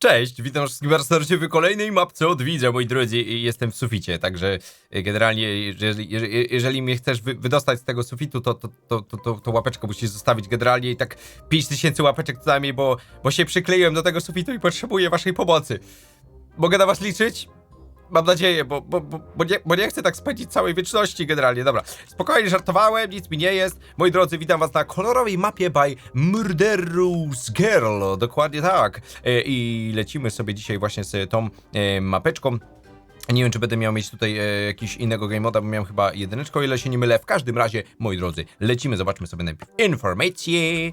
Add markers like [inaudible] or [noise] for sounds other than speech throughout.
Cześć, witam wszystkich bardzo w kolejnej mapce od widza, moi drodzy. Jestem w suficie, także e, generalnie, jeżeli, jeżeli, jeżeli mnie chcesz wy, wydostać z tego sufitu, to, to, to, to, to, to łapeczkę musisz zostawić generalnie i tak 5000 łapeczek co najmniej, bo, bo się przykleiłem do tego sufitu i potrzebuję waszej pomocy. Mogę na was liczyć? Mam nadzieję, bo, bo, bo, bo, nie, bo nie chcę tak spędzić całej wieczności generalnie. Dobra, spokojnie żartowałem, nic mi nie jest. Moi drodzy, witam was na kolorowej mapie by Murderous Girl. Dokładnie tak. E, I lecimy sobie dzisiaj właśnie z tą e, mapeczką. Nie wiem, czy będę miał mieć tutaj e, jakiś innego game moda, bo miałem chyba jedyneczkę, o ile się nie mylę. W każdym razie, moi drodzy, lecimy, zobaczmy sobie najpierw informacje.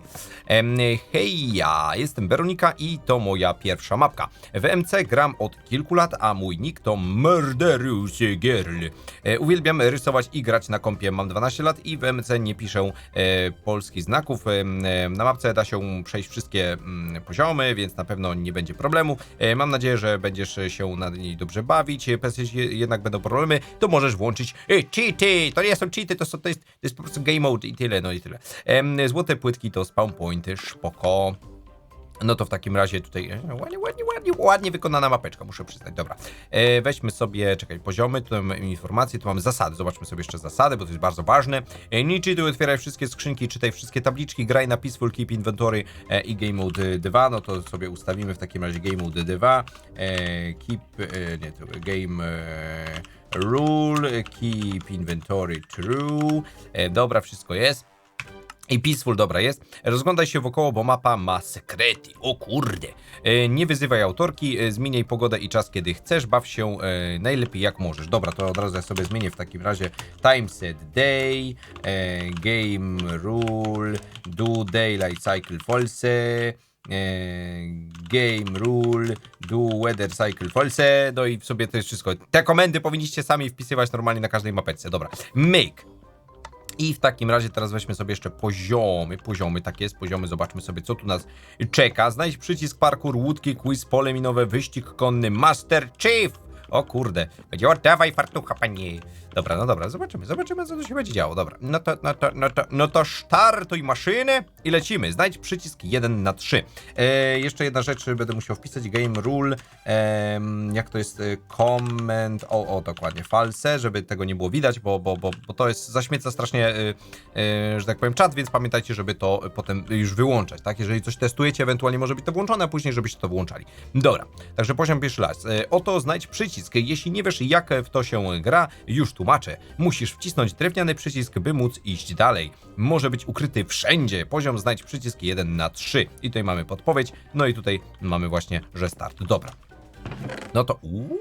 Hej, ja jestem Weronika i to moja pierwsza mapka. W MC gram od kilku lat, a mój nick to Murderous Girl. E, uwielbiam rysować i grać na kompie, mam 12 lat i w MC nie piszę e, polskich znaków. E, na mapce da się przejść wszystkie mm, poziomy, więc na pewno nie będzie problemu. E, mam nadzieję, że będziesz się na niej dobrze bawić. E, jeśli jednak będą problemy, to możesz włączyć e, cheaty. To nie są cheaty, to, są, to, jest, to jest po prostu game mode i tyle, no i tyle. Em, złote płytki to spawn pointy, szpoko. No to w takim razie tutaj e, ładnie, ładnie, ładnie, ładnie wykonana mapeczka, muszę przyznać. Dobra, e, weźmy sobie, czekaj, poziomy, tu mamy informacje, tu mamy zasady. Zobaczmy sobie jeszcze zasady, bo to jest bardzo ważne. E, nie czytuj, otwieraj wszystkie skrzynki, czytaj wszystkie tabliczki, graj na Peaceful Keep Inventory e, i Game Mode 2. No to sobie ustawimy w takim razie Game Mode 2. E, keep, e, nie, to Game... E, Rule, keep inventory true. E, dobra, wszystko jest. I peaceful, dobra jest. Rozglądaj się wokoło, bo mapa ma sekrety. O kurde. E, nie wyzywaj autorki, e, zmieniaj pogodę i czas, kiedy chcesz. Baw się e, najlepiej jak możesz. Dobra, to od razu ja sobie zmienię w takim razie time set day, game rule, do daylight cycle false. Game rule, do weather cycle false. No i sobie to jest wszystko. Te komendy powinniście sami wpisywać normalnie na każdej mapeczce. Dobra. Make. I w takim razie teraz weźmy sobie jeszcze poziomy, poziomy, tak jest, poziomy, zobaczmy sobie co tu nas czeka. Znajdź przycisk parkour, łódki, quiz, pole minowe, wyścig konny, Master Chief! O kurde, będzie oddawaj fartucha, panie. Dobra, no dobra, zobaczymy, zobaczymy co tu się będzie działo, dobra. No to, no to, no to, no to startuj maszynę i lecimy. Znajdź przycisk 1 na 3. E, jeszcze jedna rzecz, będę musiał wpisać, game rule, em, jak to jest, e, comment, o, o, dokładnie, false, żeby tego nie było widać, bo, bo, bo, bo to jest, zaśmieca strasznie, e, e, że tak powiem, czat, więc pamiętajcie, żeby to potem już wyłączać, tak? Jeżeli coś testujecie, ewentualnie może być to włączone, a później żebyście to wyłączali. Dobra, także poziom pierwszy raz. E, oto znajdź przycisk. Jeśli nie wiesz, jak w to się gra, już tłumaczę. Musisz wcisnąć drewniany przycisk, by móc iść dalej. Może być ukryty wszędzie. Poziom znajdź przycisk 1 na 3. I tutaj mamy podpowiedź, no i tutaj mamy właśnie, że start. Dobra. No to uuu,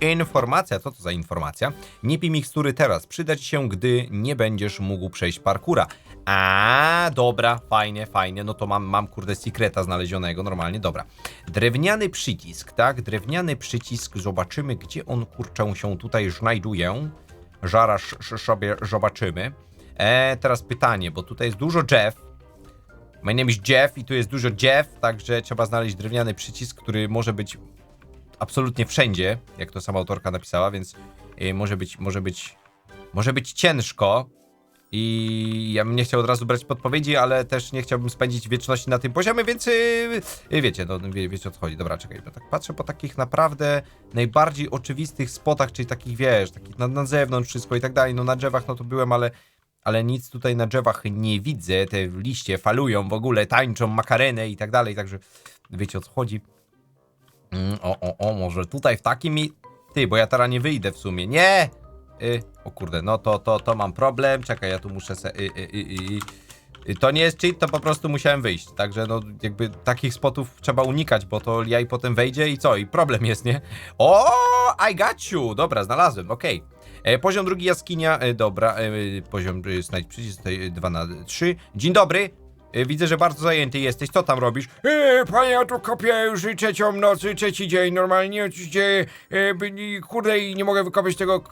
informacja, co to za informacja? Nie pij mikstury teraz, przyda ci się, gdy nie będziesz mógł przejść parkura. A, dobra, fajnie, fajnie, no to mam, mam kurde sekreta znalezionego, normalnie, dobra. Drewniany przycisk, tak, drewniany przycisk, zobaczymy, gdzie on, kurczę, się tutaj znajduje. Sz- sobie zobaczymy. E, teraz pytanie, bo tutaj jest dużo Jeff, My name is Jeff i tu jest dużo Jeff, także trzeba znaleźć drewniany przycisk, który może być absolutnie wszędzie, jak to sama autorka napisała, więc y, może być, może być, może być ciężko. I ja bym nie chciał od razu brać podpowiedzi, ale też nie chciałbym spędzić wieczności na tym poziomie, więc yy, yy, wiecie, no wie, wiecie o co chodzi. Dobra, czekaj, bo tak patrzę po takich naprawdę najbardziej oczywistych spotach, czyli takich, wiesz, takich na, na zewnątrz wszystko i tak dalej. No na drzewach no to byłem, ale ale nic tutaj na drzewach nie widzę. Te liście falują w ogóle, tańczą makarenę i tak dalej, także wiecie o co chodzi. Mm, o, o, o, może tutaj w takim. Ty, bo ja teraz nie wyjdę w sumie. Nie! Y, o kurde, no to, to, to mam problem. Czekaj, ja tu muszę se... Y, y, y, y, y. To nie jest cheat, to po prostu musiałem wyjść. Także no jakby takich spotów trzeba unikać, bo to jaj potem wejdzie i co? I problem jest, nie? O, I got you! Dobra, znalazłem, okej. E, Poziom drugi jaskinia, e, dobra, e, poziom e, znajdź przycisk tutaj 2 na 3. Dzień dobry. E, Widzę, że bardzo zajęty jesteś. Co tam robisz? E, panie, ja tu kopię już trzecią noc, trzeci dzień. Normalnie oczywiście, e, kurde, i nie mogę wykopać tego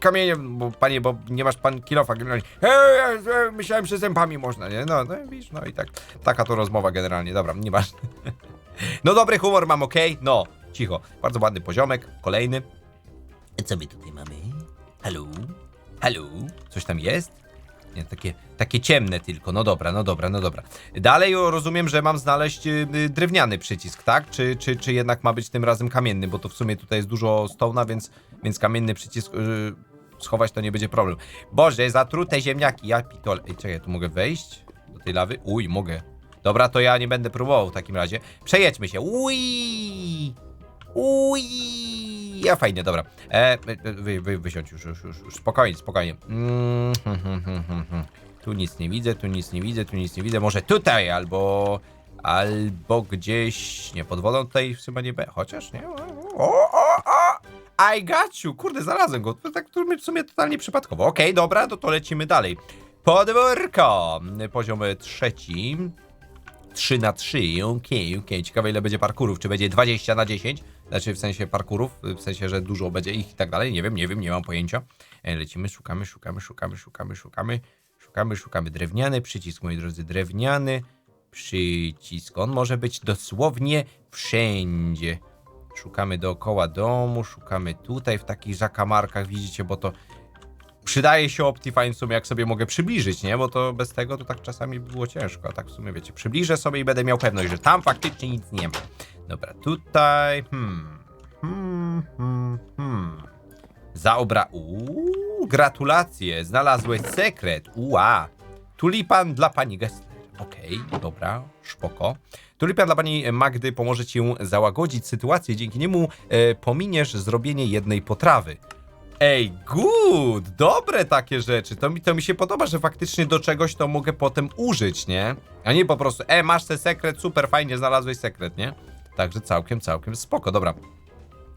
kamienia, bo panie, bo nie masz pan kilofa generalnie. E, e, myślałem, że zębami można, nie? No, no widzisz, no i tak, taka to rozmowa generalnie. Dobra, nie masz. [laughs] No dobry humor mam, okej? No, cicho. Bardzo ładny poziomek, kolejny. Co my tutaj mamy? Halo? Halo? Coś tam jest? Takie, takie ciemne tylko. No dobra, no dobra, no dobra. Dalej rozumiem, że mam znaleźć y, y, drewniany przycisk, tak? Czy, czy, czy jednak ma być tym razem kamienny? Bo to w sumie tutaj jest dużo stołna, więc, więc kamienny przycisk y, schować to nie będzie problem. Boże, zatrute ziemniaki, ja pitole. Ej, czekaj, tu mogę wejść do tej lawy? Uj, mogę. Dobra, to ja nie będę próbował w takim razie. Przejedźmy się. Uj! Uj! Ja fajnie, dobra. E, wy, wy, wysiądź już, już, już, już. Spokojnie, spokojnie. Mm, hmm, hmm, hmm, hmm. Tu nic nie widzę, tu nic nie widzę, tu nic nie widzę. Może tutaj, albo... Albo gdzieś... Nie, pod wodą tutaj chyba nie będzie. Chociaż, nie? O, o, o! I got you! Kurde, znalazłem go. To tak w sumie totalnie przypadkowo. Okej, dobra, to, to lecimy dalej. Podwórko! Poziom trzeci. 3 na 3, okej, okej. Ciekawe ile będzie parkurów, czy będzie 20 na 10, znaczy w sensie parkurów, w sensie, że dużo będzie ich i tak dalej, nie wiem, nie wiem, nie mam pojęcia. E, Lecimy, szukamy, szukamy, szukamy, szukamy, szukamy, szukamy, szukamy. Drewniany przycisk, moi drodzy, drewniany przycisk. On może być dosłownie wszędzie. Szukamy dookoła domu, szukamy tutaj w takich zakamarkach, widzicie, bo to przydaje się Optifine w sumie, jak sobie mogę przybliżyć, nie? Bo to bez tego to tak czasami by było ciężko, a tak w sumie wiecie, przybliżę sobie i będę miał pewność, że tam faktycznie nic nie ma. Dobra, tutaj, hmm, hmm, hmm, hmm. Zaobra, uuu, gratulacje, znalazłeś sekret, uła. Tulipan dla pani Gessler. Okej, dobra, szpoko. Tulipan dla pani Magdy pomoże ci załagodzić sytuację, dzięki niemu e, pominiesz zrobienie jednej potrawy. Ej, good! Dobre takie rzeczy. To mi, to mi się podoba, że faktycznie do czegoś to mogę potem użyć, nie? A nie po prostu, e, masz ten sekret, super, fajnie, znalazłeś sekret, nie? Także całkiem, całkiem spoko, dobra.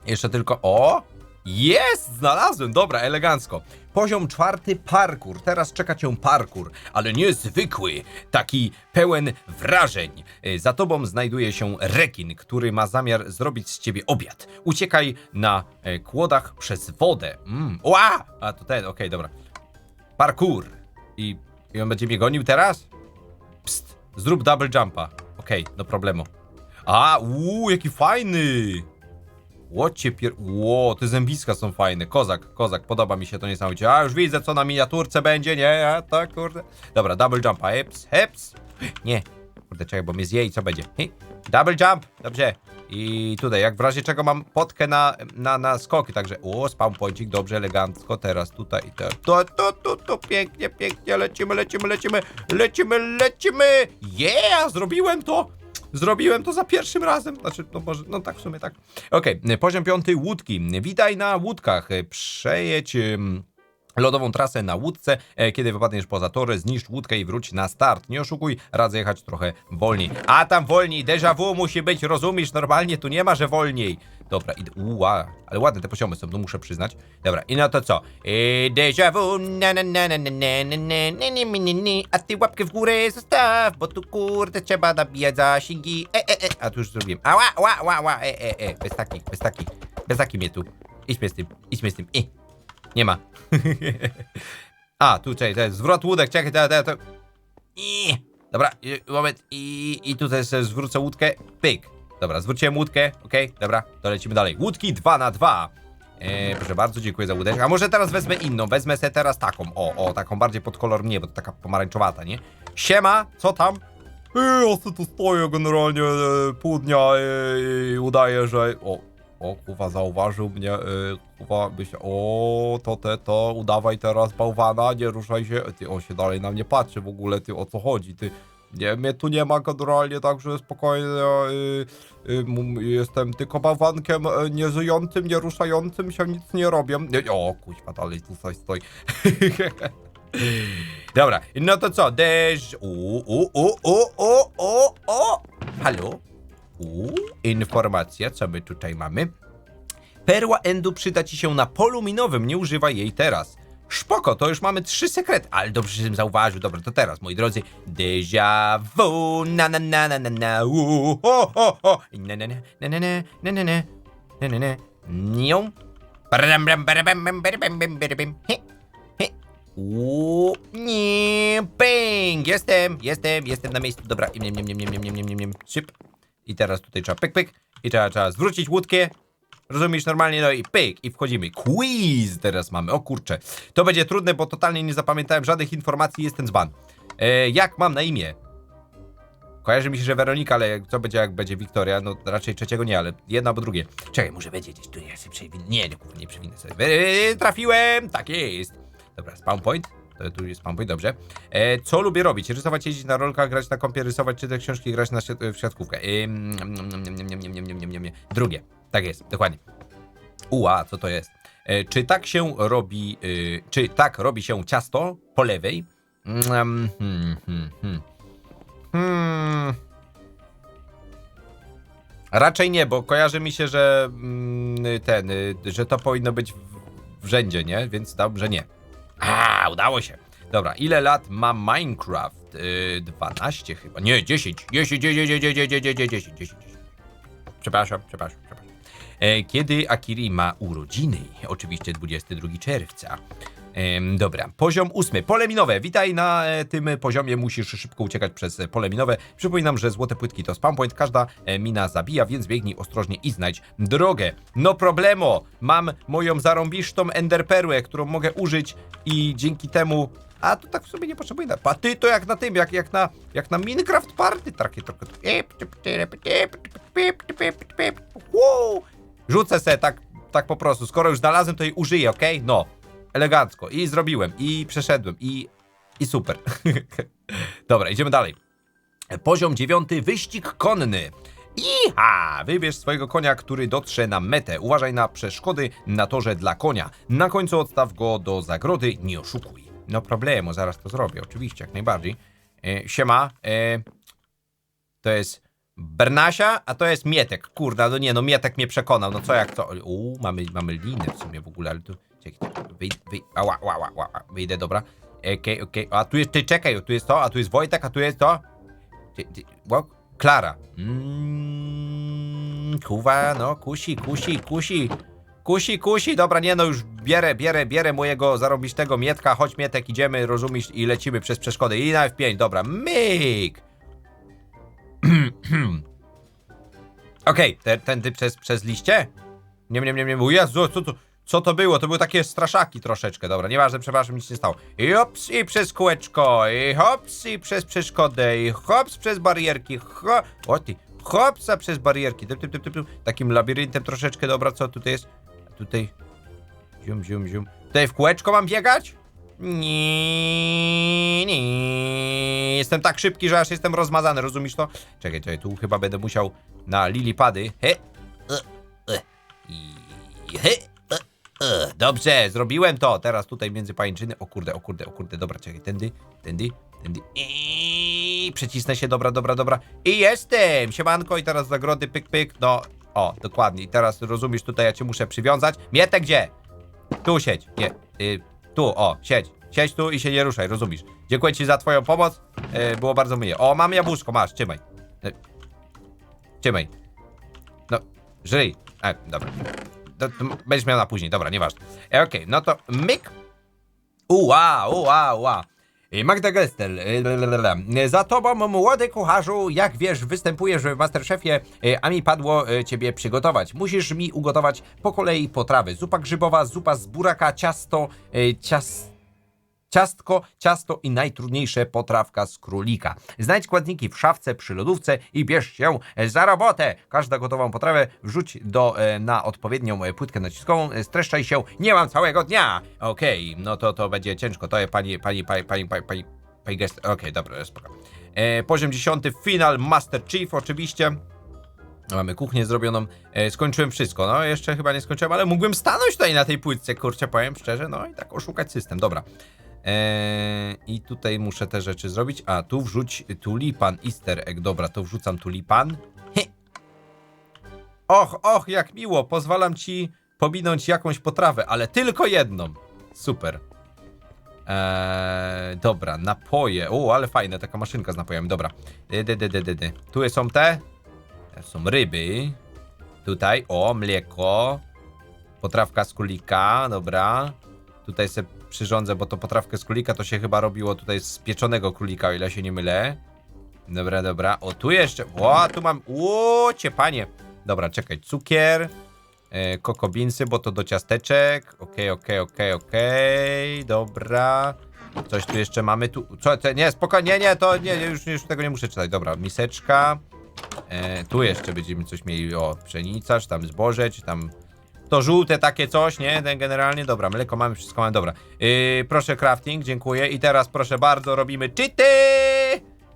Jeszcze tylko, o! Jest! Znalazłem! Dobra, elegancko. Poziom czwarty, parkour. Teraz czeka cię parkour, ale nie zwykły, taki pełen wrażeń. Y, Za tobą znajduje się rekin, który ma zamiar zrobić z ciebie obiad. Uciekaj na e, kłodach przez wodę. Mm. Ła! A to ten, okej, dobra. Parkour. I, I on będzie mnie gonił teraz? Psst, zrób double jumpa. Okej, no problemu. A, uuu, jaki fajny! Łocie pier... Ło, te zębiska są fajne. Kozak, kozak, podoba mi się to niesamowicie. A, już widzę, co na miniaturce będzie, nie? A, tak, kurde. Dobra, double jumpa, heps, heps. Nie, kurde, czekaj, bo mnie zje i co będzie? Hi. Double jump, dobrze. I tutaj, jak w razie czego mam potkę na, na, na skoki, także o, spawn pointik, dobrze, elegancko, teraz tutaj i teraz, to, to, to, to, pięknie, pięknie, lecimy, lecimy, lecimy, lecimy, lecimy, yeah, zrobiłem to, Zrobiłem to za pierwszym razem. Znaczy, no może, no tak w sumie tak. Okej, poziom piąty, łódki. Witaj na łódkach. Przejedź lodową trasę na łódce. E, Kiedy wypadniesz poza tory, zniszcz łódkę i wróć na start. Nie oszukuj, radzę jechać trochę wolniej. A tam wolniej, déjà vu musi być, rozumiesz? Normalnie tu nie ma, że wolniej. Dobra, idę. Uła, ale ładne te poziomy są, to muszę przyznać. Dobra, i no to co? E, déjà vu, na na na na na na na na na na na na a ty łapkę w górę zostaw, bo tu kurde trzeba nabijać zasięgi. E, e, e, a tu już zrobiłem. Ała, ła, ła, ła, e, e, e, bez takich, bez takich, bez takich mnie tu. Idźmy z tym, idźmy z tym, i. Nie ma. [laughs] A, tu czekaj, to jest zwrot łódek, czekaj, to, to, to. I. Dobra, moment, i, i tutaj sobie zwrócę łódkę, pyk. Dobra, zwróciłem łódkę, okej, dobra, to lecimy dalej. Łódki 2 na 2 e, proszę bardzo, dziękuję za łódeczkę. A może teraz wezmę inną, wezmę sobie teraz taką, o, o, taką bardziej pod kolor mnie, bo to taka pomarańczowata, nie? Siema, co tam? Ej, ja tu stoję generalnie e, pół dnia e, i udaję, że... O, o, kuwa, zauważył mnie, e, kuwa, myślę, o, to te, to, udawaj teraz bałwana, nie ruszaj się. Ty, on się dalej na mnie patrzy w ogóle, ty, o co chodzi, ty. Nie, mnie tu nie ma generalnie, także spokojnie, y, y, jestem tylko bałwankiem y, nieżyjącym, nieruszającym się, nic nie robię. Nie, o, kuźwa, dalej tu coś stoi. [laughs] Dobra, no to co, deszcz, u, u, u, u, u, u, u, halo? Informacja, co my tutaj mamy? Perła Endu przyda ci się na polu minowym, nie używaj jej teraz. Szpoko, to już mamy trzy sekrety, ale dobrze, żebym zauważył. Dobra, to teraz, moi drodzy. Déjà vu, na na na na na na, u, ho, ho, ho, na na na na na na na na na na na na nią. Bram, bram, bram, bram, bram, bram, bram. He, he. U, nie, bang, jestem, jestem, jestem na miejscu. Dobra, nie, nie, nie, nie, nie, nie, nie, nie, nie, szyb. I teraz tutaj trzeba pyk, pyk. I trzeba, trzeba zwrócić łódkę. rozumiesz, normalnie, no i pyk, i wchodzimy. Quiz teraz mamy, o kurczę. To będzie trudne, bo totalnie nie zapamiętałem żadnych informacji, jest ten dzban. E, jak mam na imię? Kojarzy mi się, że Weronika, ale co będzie jak będzie Wiktoria? No raczej trzeciego nie, ale jedno albo drugie. Czekaj, może będzie gdzieś tu, ja się przewinę. Nie, nie, nie przewinę sobie. E, trafiłem! Tak jest. Dobra, spawn point. E, tu jest pan, dobrze. E, co lubię robić? Rysować, jeździć na rolkach, grać na kompie, rysować, czytać książki, grać na, w siatkówkę. Drugie. Tak jest, dokładnie. Ua, co to jest? E, czy tak się robi, e, czy tak robi się ciasto po lewej? Mm, hmm, hmm, hmm. hmm. Raczej nie, bo kojarzy mi się, że mm, ten, y, że to powinno być w rzędzie, nie? Więc tam, że nie. Udało się. Dobra, ile lat ma Minecraft? Y, 12 chyba. Nie, 10. 10, 10, 10, 10, 10, 10, 10, 10. Przepraszam, przepraszam, przepraszam. E, kiedy Akiri ma urodziny? Oczywiście 22 czerwca. Dobra, poziom ósmy. Pole minowe. Witaj na e, tym poziomie. Musisz szybko uciekać przez e, pole minowe. Przypominam, że złote płytki to spam point. Każda e, mina zabija, więc biegnij ostrożnie i znajdź drogę. No problemo. Mam moją zarąbisztą enderperłę, którą mogę użyć i dzięki temu... A to tak w sumie nie potrzebuję. na- A ty to jak na tym, jak, jak na jak na Minecraft Party. Takie trochę... Rzucę se tak, tak po prostu. Skoro już znalazłem, to jej użyję, ok? No. Elegancko. I zrobiłem. I przeszedłem. I, i super. [laughs] Dobra, idziemy dalej. Poziom dziewiąty. Wyścig konny. Iha! Wybierz swojego konia, który dotrze na metę. Uważaj na przeszkody na torze dla konia. Na końcu odstaw go do zagrody. Nie oszukuj. No problemu, zaraz to zrobię. Oczywiście, jak najbardziej. E, siema. E, to jest Bernasia, a to jest Mietek. Kurda, no nie, no Mietek mnie przekonał. No co jak to? Uuu, mamy, mamy linę w sumie w ogóle, ale tu... Czekaj, wyj, wyj, ała, ała, ała, ała, wyjdę, dobra. Okej, okej, a tu jest, ty czekaj, tu jest to, a tu jest Wojtek, a tu jest to. Ty, ty, Klara. Mm, kuwa, no, kusi, kusi, kusi. Kusi, kusi, dobra, nie no, już bierę, bierę, bierę mojego zarobistego Mietka, chodź Mietek, idziemy, rozumiesz, i lecimy przez przeszkody. I na F5, dobra, myk. [clears throat] Okej, te, tędy przez, przez liście? Nie, nie, nie, nie, o Jezu, co to, co to było? To były takie straszaki troszeczkę, dobra, nieważne, przepraszam, nic nie stało. I hops, i przez kółeczko, i hops, i przez przeszkodę, i hops, przez barierki, ho, o ty, hopsa przez barierki, typ, typ, typ, typ, takim labiryntem troszeczkę, dobra, co tutaj jest? Tutaj, zium, zium, zium, tutaj w kółeczko mam biegać? Nie, nie. Jestem tak szybki, że aż jestem rozmazany, rozumiesz to? Czekaj, czekaj, tu chyba będę musiał na lilipady. He, e, e, he, Dobrze, zrobiłem to. Teraz tutaj między pajęczyny. O kurde, o kurde, o kurde, dobra, czekaj, tędy, tędy, tędy. I przecisnę się, dobra, dobra, dobra. I jestem! Siemanko i teraz zagrody, pyk, pyk, no. O, dokładnie. I teraz rozumiesz, tutaj ja cię muszę przywiązać. Mietek gdzie? Tu siedź. Nie. Y, tu, o, siedź. Siedź tu i się nie ruszaj, rozumiesz. Dziękuję ci za twoją pomoc. Y, było bardzo miłe. O, mam jabłuszko, masz, trzymaj. Y, trzymaj. No, żyj. E, dobra. To, to będziesz miał na później, dobra, nieważne. E, Okej, no to myk. Uła, uła, uła. Y, Magda Gestel, y, za tobą młody kucharzu, jak wiesz, występujesz w Masterchefie, y, a mi padło y, ciebie przygotować. Musisz mi ugotować po kolei potrawy. Zupa grzybowa, zupa z buraka, ciasto, y, cias... Ciastko, ciasto i najtrudniejsze potrawka z królika. Znajdź składniki w szafce przy lodówce i bierz się za robotę. Każda gotową potrawę wrzuć do, e, na odpowiednią e, płytkę naciskową. E, Streszczaj się, nie mam całego dnia. Okej, no to to będzie ciężko. To jest pani, pani, pani, pani, pani, pani, pani gest. Okej, dobra, spoko. E, poziom 10, final Master Chief oczywiście. Mamy kuchnię zrobioną. E, skończyłem wszystko. No, jeszcze chyba nie skończyłem, ale mógłbym stanąć tutaj na tej płytce, kurczę, powiem szczerze. No i tak oszukać system. Dobra. Eee, I tutaj muszę te rzeczy zrobić. A, tu wrzuć tulipan, easter egg. Dobra, to wrzucam tulipan. He. Och, och, jak miło. Pozwalam ci pominąć jakąś potrawę, ale tylko jedną. Super. Eee, dobra, napoje. O, ale fajne, taka maszynka z napojami. Dobra. Dy. Tu są te. Są ryby. Tutaj, o, mleko. Potrawka z królika, dobra. Tutaj se przyrządzę, bo to potrawkę z królika to się chyba robiło tutaj z pieczonego królika, o ile się nie mylę. Dobra, dobra. O, tu jeszcze. O, tu mam. O, cię panie. Dobra, czekaj. Cukier. E, kokobinsy, bo to do ciasteczek. Okej, okej, okej, okej. Dobra. Coś tu jeszcze mamy. Tu, co, nie, spokojnie, nie, nie, to nie, już, już tego nie muszę czytać. Dobra, miseczka. E, tu jeszcze będziemy coś mieli. O, pszenica, czy tam zboże, czy tam. To żółte takie coś, nie? Ten generalnie, dobra, mleko mamy, wszystko mamy, dobra. Yy, proszę crafting, dziękuję. I teraz proszę bardzo, robimy cheaty!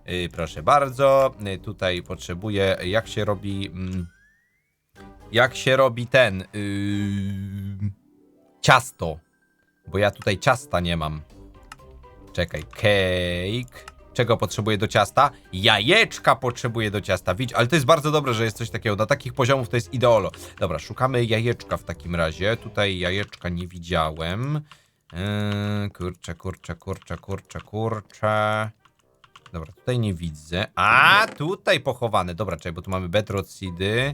Yy, proszę bardzo, yy, tutaj potrzebuję, jak się robi, mm, jak się robi ten, yy, ciasto. Bo ja tutaj ciasta nie mam. Czekaj, cake. Czego potrzebuję do ciasta? Jajeczka potrzebuję do ciasta. Widz, ale to jest bardzo dobre, że jest coś takiego. Na takich poziomów to jest ideolo. Dobra, szukamy jajeczka w takim razie. Tutaj jajeczka nie widziałem. Yy, kurczę, kurczę, kurczę, kurczę, kurczę. Dobra, tutaj nie widzę. A, tutaj pochowane. Dobra, czekaj, bo tu mamy betrod seedy.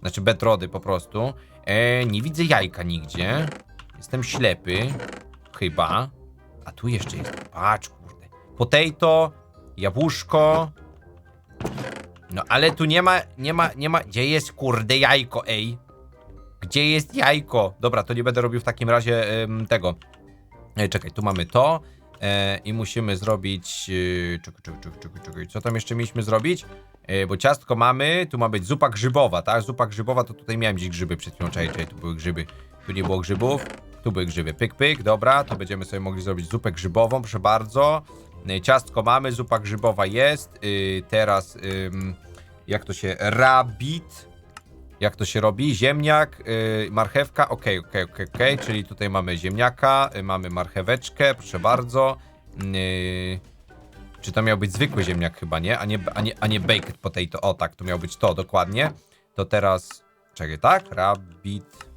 Znaczy betrody po prostu. E, nie widzę jajka nigdzie. Jestem ślepy. Chyba. A tu jeszcze jest. Patrz, kurde. Potato, jabłuszko. No ale tu nie ma, nie ma, nie ma. Gdzie jest kurde jajko, ej? Gdzie jest jajko? Dobra, to nie będę robił w takim razie ym, tego. E, czekaj, tu mamy to. E, I musimy zrobić. Yy, czekaj, czekaj, czekaj, czekaj, czekaj. Co tam jeszcze mieliśmy zrobić? E, bo ciastko mamy, tu ma być zupa grzybowa, tak? Zupa grzybowa, to tutaj miałem gdzieś grzyby przed chwilą. Czekaj, czekaj, tu były grzyby. Tu nie było grzybów. Tu były grzyby. Pyk, pyk, dobra. To będziemy sobie mogli zrobić zupę grzybową, proszę bardzo. E, Ciastko mamy, zupa grzybowa jest. Y, teraz, jak to się. Rabbit. Jak to się robi? Ziemniak, y, marchewka. Okej, okej, okej, okej. Czyli tutaj mamy ziemniaka, y, mamy marcheweczkę, proszę bardzo. Y, czy to miał być zwykły ziemniak chyba, nie? A nie, a nie, a nie baked potato. O tak, to miał być to, dokładnie. To teraz, czekaj, tak? Rabbit.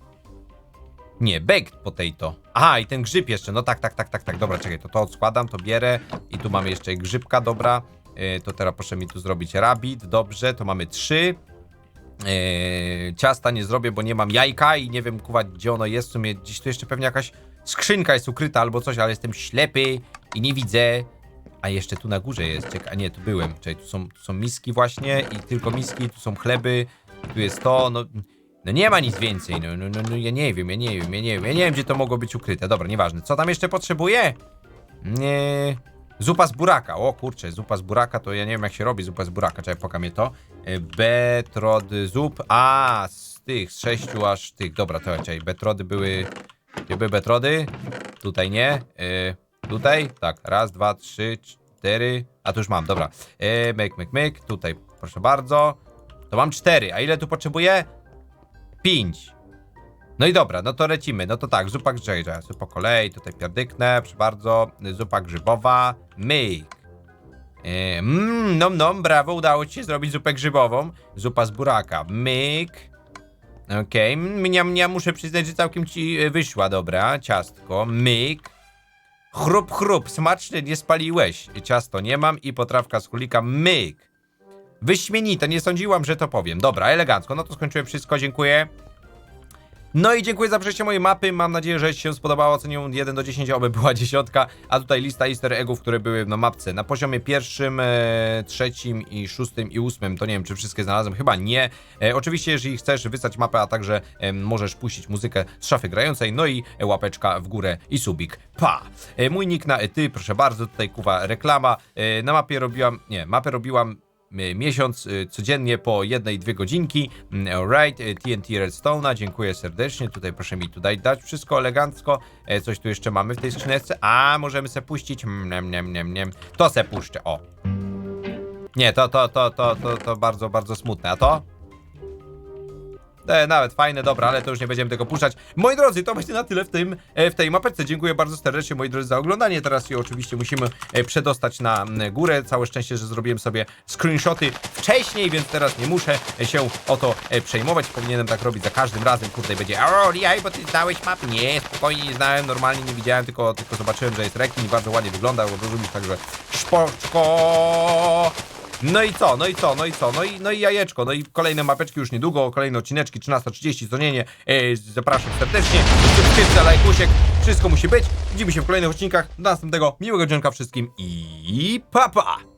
Nie, baked potato. Aha, i ten grzyb jeszcze. No tak, tak, tak, tak, tak. Dobra, czekaj, to to odskładam, to bierę. I tu mamy jeszcze grzybka, dobra. Yy, to teraz proszę mi tu zrobić rabbit. Dobrze, to mamy trzy. Yy, ciasta nie zrobię, bo nie mam jajka i nie wiem, kuwa, gdzie ono jest. W sumie gdzieś tu jeszcze pewnie jakaś skrzynka jest ukryta albo coś, ale jestem ślepy i nie widzę. A jeszcze tu na górze jest. Czekaj, a nie, tu byłem. Czekaj, tu są, tu są miski właśnie i tylko miski, tu są chleby, tu jest to, no... No nie ma nic więcej, no, no, no, no ja nie wiem, ja nie wiem, ja nie wiem, ja nie wiem, gdzie to mogło być ukryte. Dobra, nieważne. Co tam jeszcze potrzebuję? Nie... Zupa z buraka. O kurczę, zupa z buraka to ja nie wiem jak się robi zupa z buraka. Czekaj, pokaż mnie to. E, Betrod zup. A, z tych, z sześciu aż tych. Dobra, to czekaj, betrody były... Gdzie były betrody? Tutaj nie. E, tutaj? Tak, raz, dwa, trzy, cztery. A tu już mam, dobra. E, myk, myk, myk. Tutaj, proszę bardzo. To mam cztery. A ile tu potrzebuję? Pięć. No i dobra, no to lecimy. No to tak, zupa grzybowa, zupa po kolei, tutaj pierdyknę, proszę bardzo. Zupa grzybowa, myk. Mmm, nom nom, brawo, udało ci się zrobić zupę grzybową. Zupa z buraka, myk. Okej, okay. ja, ja muszę przyznać, że całkiem ci e, wyszła, dobra. Ciastko, myk. Chrup, chrup, smaczny, nie spaliłeś. Ciasto nie mam i potrawka z królika, myk. Wyśmienite, nie sądziłam, że to powiem. Dobra, elegancko, no to skończyłem wszystko, dziękuję. No i dziękuję za przejście mojej mapy. Mam nadzieję, że się spodobało. Ocenię 1 do 10, oby była [laughs] dziesiątka. A tutaj lista easter eggów, które były na mapce. Na poziomie pierwszym, e, trzecim i szóstym i ósmym. To nie wiem, czy wszystkie znalazłem. Chyba nie. E, oczywiście, jeżeli chcesz wysłać mapę, a także e, możesz puścić muzykę z szafy grającej. No i łapeczka w górę i subik. Pa! E, mój nick na ty, proszę bardzo. Tutaj kuwa reklama. E, na mapie robiłam... Nie, mapę robiłam miesiąc y, codziennie po jednej, dwie godzinki. Mm, Alright, TNT Redstone'a, dziękuję serdecznie. Tutaj proszę mi tutaj dać wszystko elegancko. E, Coś tu jeszcze mamy w tej skrzyneczce. A, możemy se puścić. Mm, nem, nem. To se puszczę, o. Nie, to, to, to, to, to, to bardzo, bardzo smutne. A to? E, nawet fajne, dobra, ale to już nie będziemy tego puszczać. Moi drodzy, to będzie na tyle w, tym, e, w tej mapeczce. Dziękuję bardzo serdecznie, moi drodzy, za oglądanie. Teraz się oczywiście musimy e, przedostać na górę. Całe szczęście, że zrobiłem sobie screenshoty wcześniej, więc teraz nie muszę się o to e, przejmować. Powinienem tak robić za każdym razem. Kurde, będzie, o, jaj, bo ty znałeś mapy. Nie, spokojnie nie znałem, normalnie nie widziałem, tylko, tylko zobaczyłem, że jest rekin i bardzo ładnie wygląda, rozumiesz, także szpoczko. No i co, no i co, no i co, no i, no i jajeczko, no i kolejne mapeczki już niedługo, kolejne odcineczki, 13.30, dzwonienie, e, zapraszam serdecznie, subskrypcja, lajkusiek, wszystko musi być, widzimy się w kolejnych odcinkach, do następnego, miłego dzionka wszystkim i pa pa!